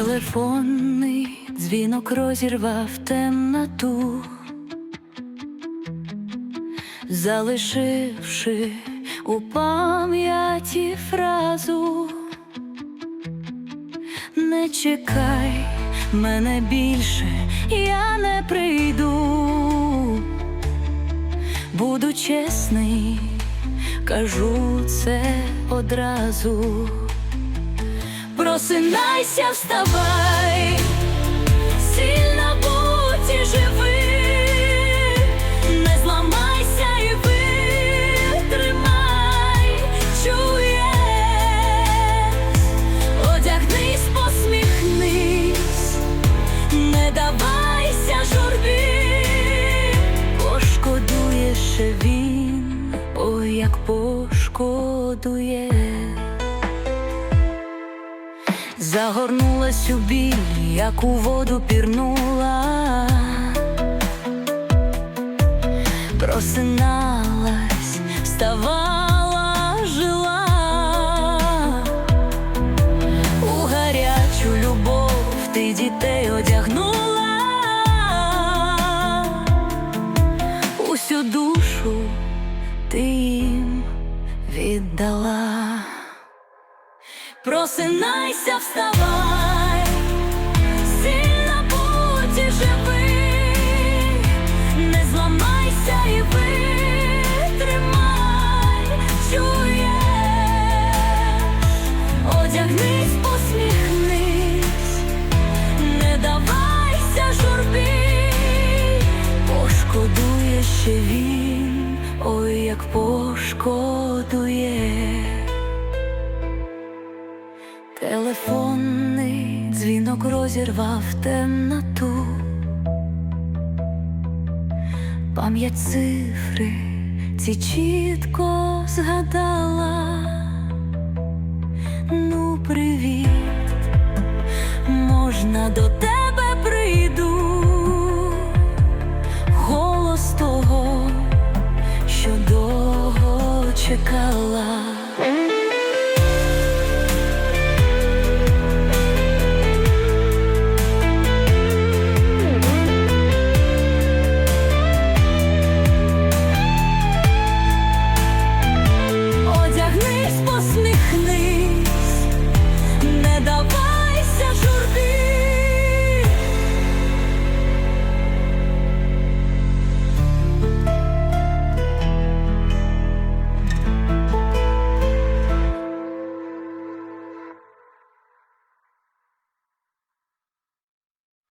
Телефонний дзвінок розірвав темноту, залишивши у пам'яті фразу. Не чекай мене більше, я не прийду. Буду чесний, кажу це одразу. Просинайся, вставай, сильно будь і живи, не зламайся і витримай, чуєш, одягнись, посміхнись, не давайся журбі, пошкодує він, ой, як пошкодує. Загорнулась у біль, як у воду пірнула, просиналась, вставала, жила, у гарячу любов ти дітей одягнула, усю душу ти їм віддала. Просинайся, вставай, сильно будь і живи, не зламайся і витримай, чуєш, одягнись, посміхнись, не давайся журбі, пошкодує ще він, ой, як пошкодує. Розірвав темноту, пам'ять цифри ці чітко згадала. Ну, привіт, можна до тебе прийду, голос того, що довго чекала.